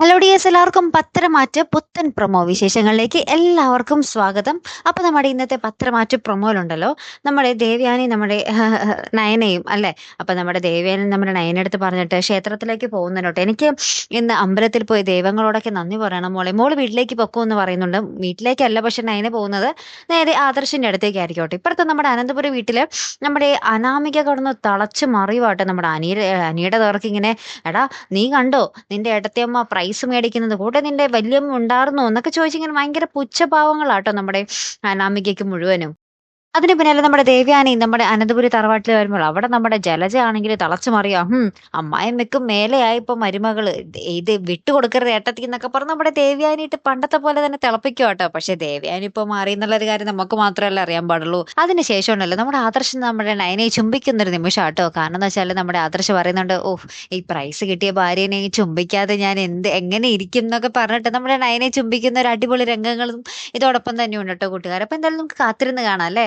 Hello D S എല്ലാവർക്കും പത്രമാറ്റ് പുത്തൻ promo വിശേഷങ്ങളിലേക്ക് എല്ലാവർക്കും സ്വാഗതം. അപ്പോൾ നമ്മുടെ ഇന്നത്തെ പത്രമാറ്റ് പ്രൊമോയിലുണ്ടല്ലോ. നമ്മുടെ ദേവ്യാനി നമ്മുടെ നയനയും അല്ലേ? അപ്പോൾ നമ്മുടെ ദേവ്യാനി നമ്മുടെ നയനെടുത്ത് പറഞ്ഞിട്ട് ക്ഷേത്രത്തിലേക്ക് പോകുന്നുണ്ട് എനിക്ക് ഇന്ന് അമ്പലത്തിൽ പോയി ദൈവങ്ങളോടൊക്കെ നന്ദി പറയണം മോളെ. മോൾ വീട്ടിലേക്ക് പൊക്കോ എന്ന് പറയുന്നുണ്ട്. വീട്ടിലേക്കല്ല പക്ഷെ നയന പോകുന്നത് നേരെ ആദർശിന്റെ അടുത്തേക്കായിരിക്കും ഇപ്പോഴത്തെ ഇപ്പുറത്തെ നമ്മുടെ അനന്തപുരം വീട്ടിൽ നമ്മുടെ അനാമിക കടന്ന് തളച്ച് മറിയുവാട്ടെ നമ്മുടെ അനിയുടെ അനിയുടെ തവർക്ക് ഇങ്ങനെ എടാ നീ കണ്ടോ? നിന്റെ ഏട്ടത്തിയമ്മ പ്രൈസ് മേടിക്കുന്നത് കൂടെ നിന്റെ വല്യമ്മ ഉണ്ടായിരുന്നോ എന്നൊക്കെ ചോദിച്ചിങ്ങനെ ഭയങ്കര പുച്ഛഭാവങ്ങളാട്ടോ നമ്മുടെ അനാമികയ്ക്ക് മുഴുവനും. അതിന് പിന്നാലെ നമ്മുടെ ദേവ്യാനി നമ്മുടെ അനന്തപുരി തറവാട്ടിൽ വരുമ്പോൾ അവിടെ നമ്മുടെ ജലജ ആണെങ്കിൽ തളച്ചു മറിയാം. ഹും അമ്മായിമ്മയ്ക്കും മേലെയായി ഇപ്പൊ മരുമകൾ. ഇത് വിട്ടുകൊടുക്കരുത് ഏട്ടത്തി എന്നൊക്കെ പറഞ്ഞ് നമ്മുടെ ദേവയാനിട്ട് പണ്ടത്തെ പോലെ തന്നെ തിളപ്പിക്കും കേട്ടോ. പക്ഷെ ദേവ്യാനി ഇപ്പൊ മാറി എന്നുള്ളൊരു കാര്യം നമുക്ക് മാത്രമല്ല അറിയാൻ പാടുള്ളൂ. അതിനുശേഷം ഉണ്ടല്ലോ നമ്മുടെ ആദർശം നമ്മുടെ നയനെ ചുംബിക്കുന്ന ഒരു നിമിഷം കേട്ടോ കാരണം എന്ന് വെച്ചാൽ നമ്മുടെ ആദർശ് പറയുന്നുണ്ട് ഓ ഈ പ്രൈസ് കിട്ടിയ ഭാര്യനെ ചുംബിക്കാതെ ഞാൻ എന്ത് എങ്ങനെ ഇരിക്കും എന്നൊക്കെ പറഞ്ഞിട്ട് നമ്മുടെ നയനെ ചുംബിക്കുന്ന ഒരു അടിപൊളി രംഗങ്ങളും ഇതോടൊപ്പം തന്നെ ഉണ്ട് കേട്ടോ കൂട്ടുകാർ അപ്പൊ എന്തായാലും നമുക്ക് കാത്തിരുന്ന് കാണാം അല്ലേ?